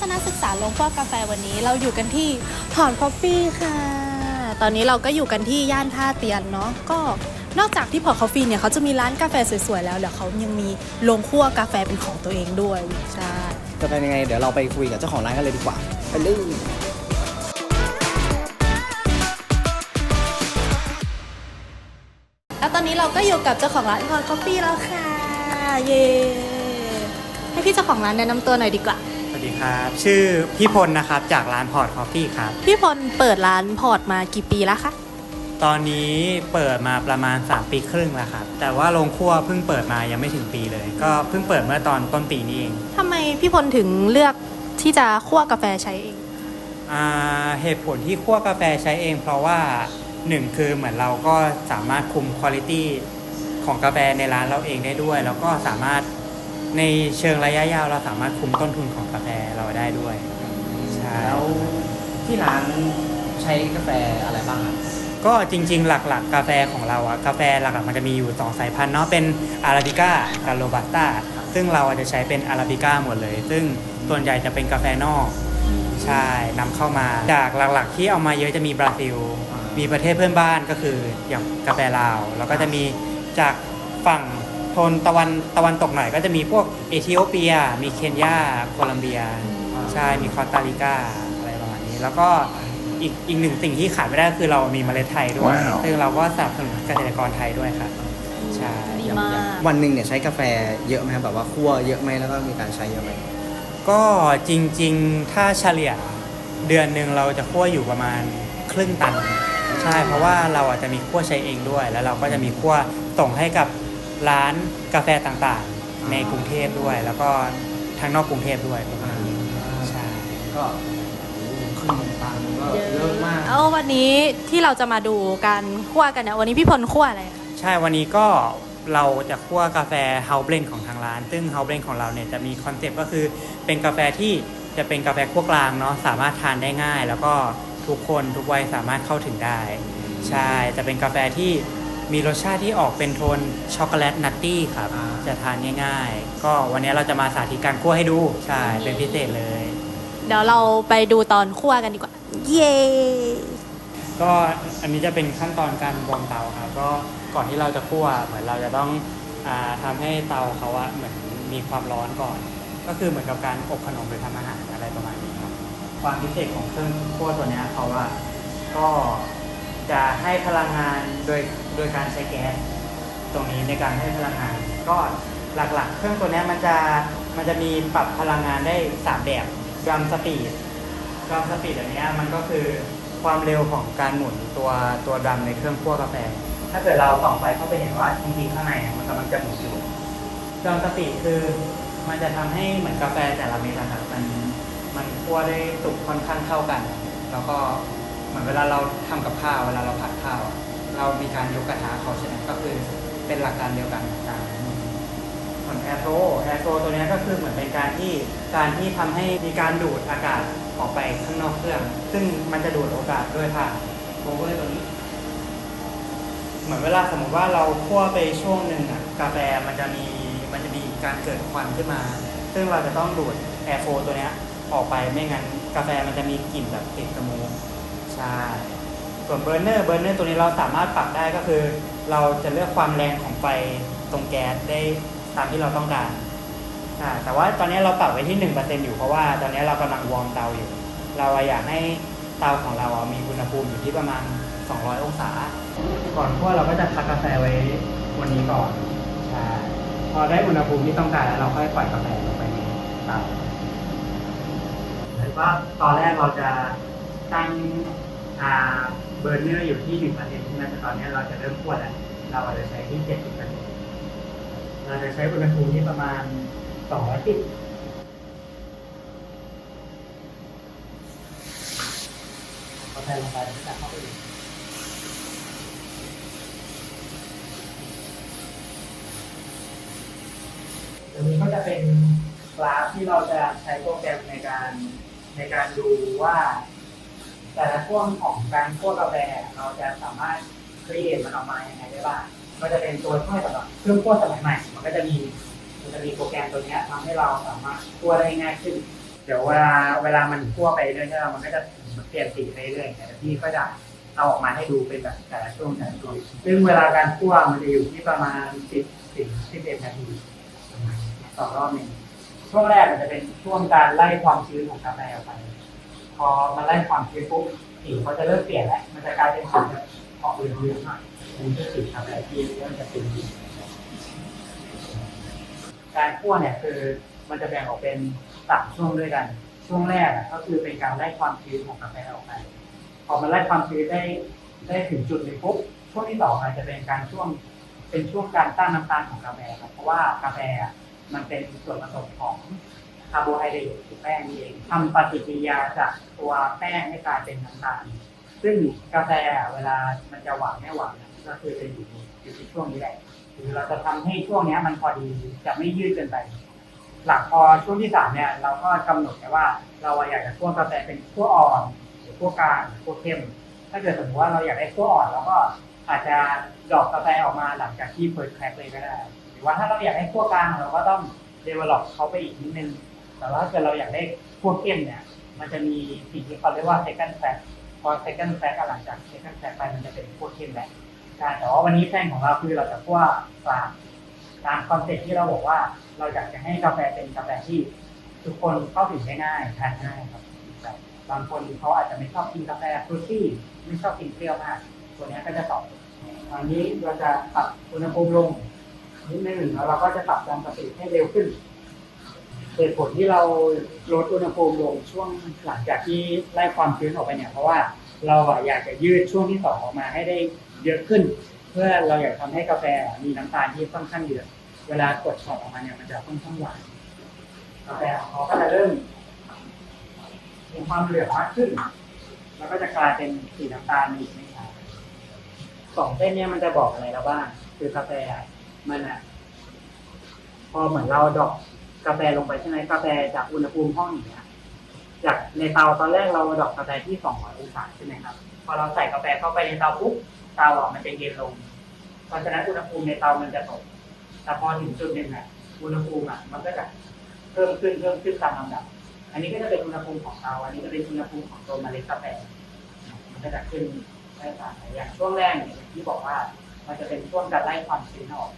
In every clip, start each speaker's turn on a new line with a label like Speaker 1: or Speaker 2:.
Speaker 1: ศนศึกษาลงพวกกาแฟวันนี้เราอยู่กันที่พอร์ตคอฟฟี่ค่ะ ตอนนี้เราก็อยู่กันที่ย่านท่าเตียนเนาะก็นอกจากที่พอร์ตคอฟฟี่เนี่ยเขาจะมีร้านกาแฟสวยๆแล้วเดี๋ยวเขายังมีโรงคั่วกาแฟเป็นของตัวเองด้วยใช่
Speaker 2: จะเป็นยังไง เดี๋ยวเราไปคุยกับเจ้าของร้านกันเลยดีกว่าไปเลย
Speaker 1: แล้วตอนนี้เราก็อยู่กับเจ้าของร้านพอร์ตคอฟฟี่แล้วค่ะเย้ให้พี่เจ้าของร้านแนะนำตัวหน่อยดีกว่า
Speaker 3: ส วัสดีครับ ชื่อพี่พลนะครับจากร้านพอร์ตคอฟฟี่ครับ
Speaker 1: พี่พลเปิดร้านพอร์ตมากี่ปีแล้วคะ
Speaker 3: ตอนนี้เปิดมาประมาณ 3 ปีครึ่งแล้วครับ แต่ว่าโรงครัวเพิ่งเปิดมายังไม่ถึงปีเลย ก็เพิ่งเปิดเมื่อตอนต้นปีนี้เอง
Speaker 1: ทำไมพี่พลถึงเลือกที่จะคั่วกาแฟใช้เอง
Speaker 3: อ่าเหตุผลที่คั่วกาแฟใช้เอง เพราะว่าหนึ่งคือเหมือนเราก็สามารถคุมคุณภาพของกาแฟในร้านเราเองได้ด้วย แล้วก็สามารถ ในเชิงระยะยาวเราสามารถคุมต้นทุนของกาแฟเราได้ด้วย ใช่
Speaker 2: แล้วที่ร้านใช้กาแฟอะไรบ้างครับ
Speaker 3: ก็จริง ๆ หลักๆ กาแฟของเราอะกาแฟหลักๆมันจะมีอยู่สองสายพันธุ์เนาะเป็นอาราบิก้ากับโรบัสต้าซึ่งเราอาจจะใช้เป็นอาราบิก้าหมดเลย ซึ่งส่วนใหญ่จะเป็นกาแฟนอก ใช่นำเข้ามา จากหลักๆ ที่เอามาเยอะจะมีบราซิล มีประเทศเพื่อนบ้านก็คืออย่างกาแฟลาว แล้วก็จะมีจากฝั่งโท นตะวันตะวันตกหน่อยก็จะมีพวกเอธิโอเปีย มีเคนยาโคลัมเบีย ใช่มีคอสตาริกาอะไรประมาณนี้ แล้วก็อีกอีกหนึ่งสิ่งที่ขาดไม่ได้ก็คือเรามีเมล็ดไทยด้วย
Speaker 4: ว้าว
Speaker 3: ซึ่งเราก็สนับสนุนเกษตรกรไทยด้วยครับใช่
Speaker 1: ดีมาก
Speaker 2: วันหนึ่งเนี่ยใช้กาแฟเยอะไหมครับแบบว่าคั่วเยอะไหมแล้วก็มีการใช้เยอะไหม
Speaker 3: ก็จริงๆ ถ้าเฉลี่ยเดือนหนึ่งเราจะคั่วอยู่ประมาณครึ่งตัน ใช่ เพราะว่าเราอาจจะมีคั่วใช้เองด้วย แล้วเราก็จะมีคั่วส่งให้กับ ร้านกาแฟต่างๆ ในกรุงเทพด้วย แล้วก็ทางนอกกรุงเทพด้วยประมาณนี้ใช่
Speaker 2: ก็ครึ่งตันก็เยอะมาก
Speaker 1: เอาวันนี้ที่เราจะมาดูการคั่วกันเนี่ยวันนี้พี่พลคั่วอะไรคะ
Speaker 3: ใช่วันนี้ก็เราจะคั่วกาแฟเฮาเบ n นของทางร้าน ซึ่งเฮาเบ n นของเราเนี่ยจะมีคอนเซปต์ก็คือเป็นกาแฟที่จะเป็นกาแฟคั่วกลางเนาะสามารถทานได้ง่าย แล้วก็ทุกคนทุกวัยสามารถเข้าถึงได้ ใช่จะเป็นกาแฟที่ มีรสชาติที่ออกเป็นโทนช็อกโกแลตนัตตี้ครับ
Speaker 2: อ่า
Speaker 3: จะทานง่ายๆ ก็วันนี้เราจะมาสาธิตการคั่วให้ดู ใช่ เป็นพิเศษเลย
Speaker 1: เดี๋ยวเราไปดูตอนคั่วกันดีกว่า เย้
Speaker 3: ก็อันนี้จะเป็นขั้นตอนการวอร์มเตาครับก็ก่อนที่เราจะคั่วเหมือนเราจะต้องอาทำให้เตาเขาอะเหมือนมีความร้อนก่อน ก็คือเหมือนกับการอบขนมหรือทำอาหารอะไรประมาณนี้ครับความพิเศษของเครื่องคั่วตัวเนี้ยเขาว่าก็จะให้พลังงานโดย โดยการใช้แก๊สตรงนี้ในการให้พลังงาน ก็หลักๆ เครื่องตัวนี้มันจะมันจะมีปรับพลังงานได้สามแบบดรัมสปีดดรัมสปีดแบบนี้มันก็คือความเร็วของการหมุนตัวตัวดรัมในเครื่องคั่วกาแฟ ถ้าเกิดเราส่องไฟเข้าไปเห็นว่าจริงๆข้างในมันกำลังจะหมุนอยู่ดรัมสปีดคือมันจะทำให้เหมือนกาแฟแต่ละเม็ดนะครับมันมันคั่วได้สุกค่อนข้างเท่ากัน แล้วก็เหมือนเวลาเราทำกับข้าวเวลาเราผัดข้าว เรามีการยกกระทะเขาใช่ไหมก็คือเป็นหลักการเดียวกันการหมุนส่วนแอร์โฟแอร์โฟตัวเนี้ยก็คือเหมือนเป็นการที่การที่ทำให้มีการดูดอากาศออกไปข้างนอกเครื่อง ซึ่งมันจะดูดโอกาสด้วยผ่านโอเวอร์ตัวนี้ เหมือนเวลาสมมติว่าเราคั่วไปช่วงหนึ่งอะกาแฟมันจะมีมันจะมีการเกิดควันขึ้นมา ซึ่งเราจะต้องดูดแอร์โฟตัวเนี้ยออกไปไม่งั้นกาแฟมันจะมีกลิ่นแบบติดสโมูทใช่ ส่วนเบอร์เนอร์เบอร์เนอร์ตัวนี้เราสามารถปรับได้ก็คือ เราจะเลือกความแรงของไฟตรงแก๊สได้ตามที่เราต้องการอ่าแต่ว่าตอนนี้เราปรับไว้ที่ 1%อยู่เพราะว่าตอนนี้เรากำลังวอร์มเตาอยู่ เราอยากให้เตาของเราอะมีอุณหภูมิอยู่ที่ประมาณ 200 องศา ก่อนคั่วเราก็จะพักกาแฟไว้วันนี้ก่อนใช่พอได้อุณหภูมิที่ต้องการแล้วเราค่อยปล่อยกาแฟลงไปในเตาหรือว่าตอนแรกเราจะตั้งอ่า เบอร์เนอร์อยู่ที่หนึ่งเปอร์เซ็นต์ใช่ไหมแต่ตอนนี้เราจะเริ่มขวดแล้ว เราอาจจะใช้ที่เจ็ดสิบเปอร์เซ็นต์เราจะใช้อุณหภูมิที่ประมาณสองร้อยสิบเอาใส่ลงไปแล้วจะเข้าไปอีกตรงนี้ก็จะเป็นกราฟที่เราจะใช้โปรแกรมในการในการดูว่า แต่ละช่วงของการคั่วกาแฟเราจะสามารถครีเอทมันออกมาอย่างไรได้บ้างก็จะเป็นตัวช่วยสำหรับเครื่องคั่วสมัยใหม่ มันก็จะมีมันจะมีโปรแกรมตัวนี้ทำให้เราสามารถคั่วได้ง่ายขึ้น เดี๋ยวเวลาเวลามันคั่วไปเรื่อยๆมันก็จะเปลี่ยนสีไปเรื่อยๆแต่พี่ก็จะเอาออกมาให้ดูเป็นแบบแต่ละช่วงแต่ละช่วงซึ่งเวลาการคั่วมันจะอยู่ที่ประมาณสิบถึงสิบเอ็ดนาทีต่อรอบหนึ่งช่วงแรกมันจะเป็นช่วงการไล่ความชื้นของกาแฟออกไป พอมันไล่ความชื้นปุ๊บสีเขาจะเริ่มเปลี่ยนแล้วมันจะกลายเป็นสีแบบออกเหลืองๆหน่อยมันคือสีกาแฟที่เริ่มจะเป็นสีการคั่วเนี่ยคือมันจะแบ่งออกเป็นสามช่วงด้วยกัน ช่วงแรกอะก็คือเป็นการไล่ความชื้นของกาแฟออกไปพอมันไล่ความชื้นได้ได้ถึงจุดหนึ่งปุ๊บช่วงที่สองอาจจะเป็นการช่วงเป็นช่วงการสร้างน้ำตาลของกาแฟครับเพราะว่ากาแฟอะมันเป็นส่วนผสมของ คาร์โบไฮเดรตคือแป้งนี่เองทำปฏิกิริยาจากตัวแป้งให้กลายเป็นน้ำตาลซึ่งกาแฟเวลามันจะหวานไม่หวานก็คือจะอยู่อยู่ที่ช่วงนี้แหละคือเราจะทำให้ช่วงนี้มันพอดีจะไม่ยืดเกินไป หลังพอช่วงที่สามเนี่ยเราก็กำหนดไว้ว่าเราอยากจะคั่วกาแฟเป็นคั่วอ่อนหรือคั่วกลางหรือคั่วเข้ม ถ้าเกิดสมมติว่าเราอยากได้คั่วอ่อนเราก็อาจจะดอกกาแฟออกมาหลังจากที่เปิดแครกเลยก็ได้ หรือว่าถ้าเราอยากได้คั่วกลางเราก็ต้องเดเวล็อปเขาไปอีกนิดนึง แต่ว่าถ้าเกิดเราอยากได้คั่วเข้มเนี่ย มันจะมีสิ่งที่เขาเรียกว่า second track พอ second track หลังจาก second track ไปมันจะเป็นคั่วเข้มแล้วใช่แต่ว่าวันนี้แพลนของเราคือเราจะคั่วกลางตามคอนเซ็ปต์ที่เราบอกว่าเราอยากจะให้กาแฟเป็นกาแฟที่ทุกคนเข้าถึงได้ง่ายทานง่ายครับบางคนเขาอาจจะไม่ชอบกินกาแฟฟรุตตี้ไม่ชอบกินเปรี้ยวมากตัวนี้ก็จะตอบอันนี้เราจะปรับอุณหภูมิลงนิดนึงแล้วเราก็จะปรับการผลิตให้เร็วขึ้น เหตุผลที่เราลดอุณหภูมิลงช่วงหลังจากที่ไล่ความชื้นออกไปเนี่ย เพราะว่าเราอยากจะยืดช่วงที่สองออกมาให้ได้เยอะขึ้น เพื่อเราอยากทำให้กาแฟมีน้ำตาลที่ค่อนข้างเยอะเวลากดช็อตออกมาเนี่ยมันจะค่อนข้างหวานกาแฟของเขาก็จะเริ่มมีความเหลืองมากขึ้น แล้วก็จะกลายเป็นสีน้ำตาลอีกไม่ช้าสองเส้นเนี้ยมันจะบอกอะไรเราบ้างคือกาแฟมันอะพอเหมือนเราดอก กาแฟลงไปใช่ไหมกาแฟจากอุณหภูมิห้องอย่างเงี้ยจากในเตาตอนแรกเราดอกกาแฟที่ 200 องศาใช่ไหมครับ พอเราใส่กาแฟเข้าไปในเตาปุ๊บเตาอะมันจะเย็นลง เพราะฉะนั้นอุณหภูมิในเตามันจะตก แต่พอถึงจุดหนึ่งอะอุณหภูมิอะมันก็จะเพิ่มขึ้นเพิ่มขึ้นตามลำดับ อันนี้ก็จะเป็นอุณหภูมิของเตา อันนี้ก็เป็นอุณหภูมิของตัวเมล็ดกาแฟ มันก็จะขึ้นได้ตางกันอย่างช่วงแรกเนี่ยอย่างที่บอกว่า มันจะเป็นช่วงการไล่ความชื้นออก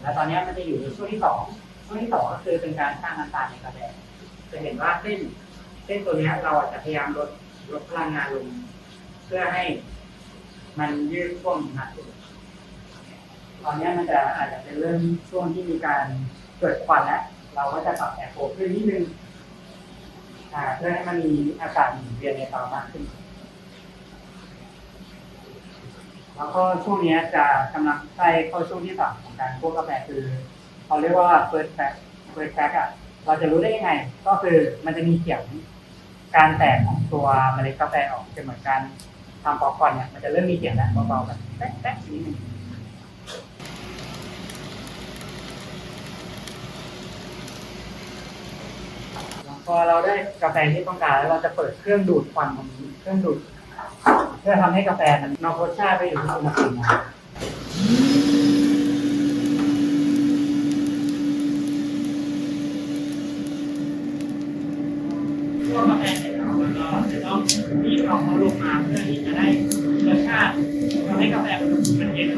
Speaker 3: แล้วตอนนี้มันจะอยู่ในช่วงที่สอง ช่วงที่สองก็คือเป็นการสร้างน้ำตาลในกาแฟจะเห็นว่าเส้นเส้นตัวนี้เราอาจจะพยายามลดลดพลังงานลง เพื่อให้มันยืดช่วงมากขึ้นตอนนี้มันจะอาจจะเป็นเริ่มช่วงที่มีการเกิดควันแล้วเราก็จะปรับแอร์โฟขึ้นนิดนึงอ่าเพื่อให้มันมีอากาศหมุนเวียนในเตามากขึ้น แล้วก็ช่วงนี้จะกำลังใกล้เข้าช่วงที่สามของการคั่วกาแฟคือ เขาเรียกว่า first track first track อะเราจะรู้ได้ยังไง ก็คือมันจะมีเสียงการแตกของตัวเมล็ดกาแฟออกจะเหมือนการทำป๊อปคอร์นเนี่ยมันจะเริ่มมีเสียงแล้วเบาๆแบบแป๊กๆนิดนึงพอเราได้กาแฟที่ต้องการแล้วเราจะเปิดเครื่องดูดควันตรงนี้เครื่องดูดเพื่อทำให้กาแฟมันนอกรสชาติไปอยู่ที่อุณหภูมิ คั่วกาแฟเสร็จแล้วแล้วก็จะต้องรีบเอาเขาลงมาเพื่อที่จะได้รสชาติทำให้กาแฟอุณหภูมิมันเย็น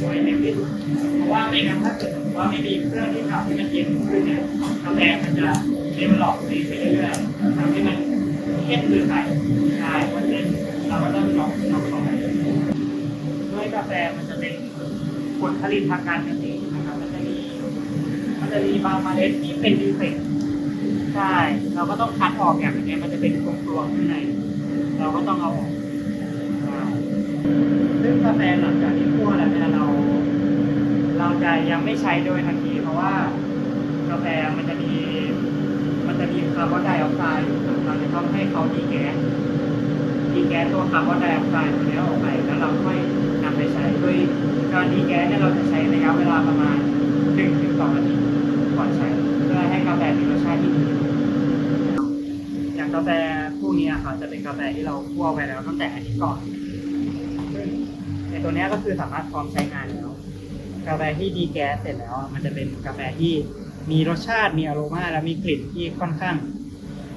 Speaker 3: โดยเร็วที่สุดเพราะว่าไม่งั้นถ้าเกิดว่าไม่มีเครื่องที่ทำให้มันเย็นขึ้นเนี่ยกาแฟมันจะเดเวลอปไปเรื่อยๆทำให้มันเข้มเกินไปใช่เพราะฉะนั้นเราก็ต้องลองลองเข้าไปด้วยกาแฟมันจะเป็นผลผลิตทางการเกษตรนะครับมันจะมีมันจะมีบางเมล็ดที่เป็นดีเฟกต์ ใช่ เราก็ต้องคัดออกอย่างนี้ยมันจะเป็นกลวงกลวงๆข้างใน เราก็ต้องเอาออกใช่ซึ่งกาแฟหลังจากที่คั่วแล้วเนี่ยเรา เราจะยังไม่ใช้โดยทันที เพราะว่ากาแฟมันจะมี มันจะมีคาร์บอนไดออกไซด์อยู่เราจะต้องให้เขาดีแก๊สดีแก๊สตัวคาร์บอนไดออกไซด์ตัวนี้ออกไปแล้วเราค่อยนำไปใช้โดยการดีแก๊สเนี่ยเราจะใช้ระยะเวลาประมาณ1ถึง2นาทีก่อนใช้ ให้กาแฟมีรสชาติที่ดีอย่างกาแฟพวกนี้ค่ะจะเป็นกาแฟที่เราคั่วไว้แล้วตั้งแต่อาทิตย์ก่อนซึ่งในตัวนี้ก็คือสามารถพร้อมใช้งานแล้ว กาแฟที่ดีแก๊สเสร็จแล้ว มันจะเป็นกาแฟที่มีรสชาติมีอโรมาและมีกลิ่นที่ค่อนข้าง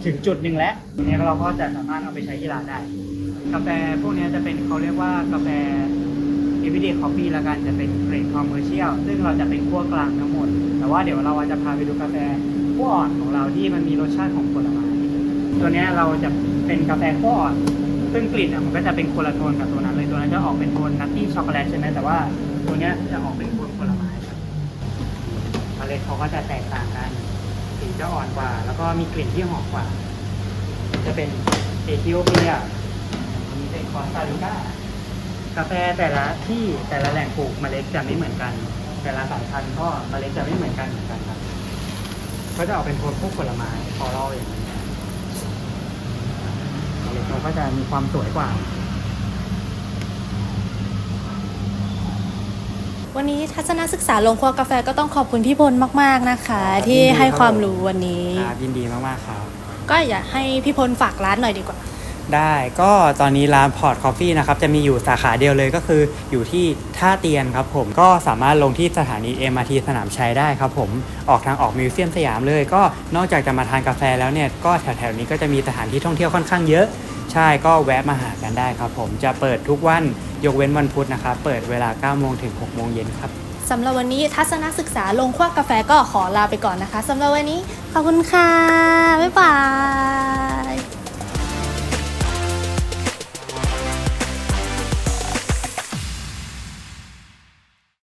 Speaker 3: ถึงจุดหนึ่งแล้วทีนี้เราก็จะสามารถเอาไปใช้ที่ร้านได้ กาแฟพวกนี้จะเป็นเขาเรียกว่ากาแฟ everyday coffee ละกันจะเป็นเกรด commercial ซึ่งเราจะเป็นขั้วกลางทั้งหมด แต่ว่าเดี๋ยวเราจะพาไปดูกาแฟขั้วอ่อนของเราที่มันมีรสชาติของผลไม้ตัวนี้เราจะเป็นกาแฟขั้วอ่อนซึ่งกลิ่นอะมันก็จะเป็นคนละโทนกับตัวนั้นเลยตัวนั้นจะออกเป็นโทนนัตตี้ช็อกโกแลตใช่ไหมแต่ว่าตัวนี้จะออกเป็นโทนผลไม้ครับเมล็ดเขาก็จะแตกต่างกันสีจะอ่อนกว่า แล้วก็มีกลิ่นที่หอมกว่า จะเป็นเอธิโอเปียอันนี้เป็นคอสตาริกา กาแฟแต่ละที่แต่ละแหล่งปลูกเมล็ดจะไม่เหมือนกัน แต่ละสายพันธุ์ก็เมล็ดจะไม่เหมือนกันเหมือนกันครับก็จะออกเป็นโทนพวกผลไม้ฟลอรัลอย่างนี้เมล็ดเขาก็จะมีความสวยกว่า
Speaker 1: วันนี้ทัศนศึกษาลงครัวกาแฟก็ต้องขอบคุณพี่พลมาก ๆ นะคะ ที่ให้ความรู้วันนี้
Speaker 5: ครับยินดีมาก ๆ ครับ
Speaker 1: ก็อยากให้พี่พลฝากร้านหน่อยดีกว่า
Speaker 5: ได้ก็ตอนนี้ร้านพอร์ตคอฟฟี่นะครับจะมีอยู่สาขาเดียวเลยก็คืออยู่ที่ท่าเตียนครับผมก็สามารถลงที่สถานี MRT สนามชัยได้ครับผมออกทางออกมิวเซียมสยามเลย ก็นอกจากจะมาทานกาแฟแล้วเนี่ยก็แถวๆนี้ก็จะมีสถานที่ท่องเที่ยวค่อนข้างเยอะ ใช่ก็แวะมาหากันได้ครับผมจะเปิดทุกวันยกเว้นวันพุธนะครับเปิดเวลา9โมงถึง6โมงเย็นครับ
Speaker 1: สำหรับวันนี้ทัศนศึกษาลงครัวกาแฟก็ขอลาไปก่อนนะคะสำหรับวันนี้ขอบคุณค่ะบ๊ายบาย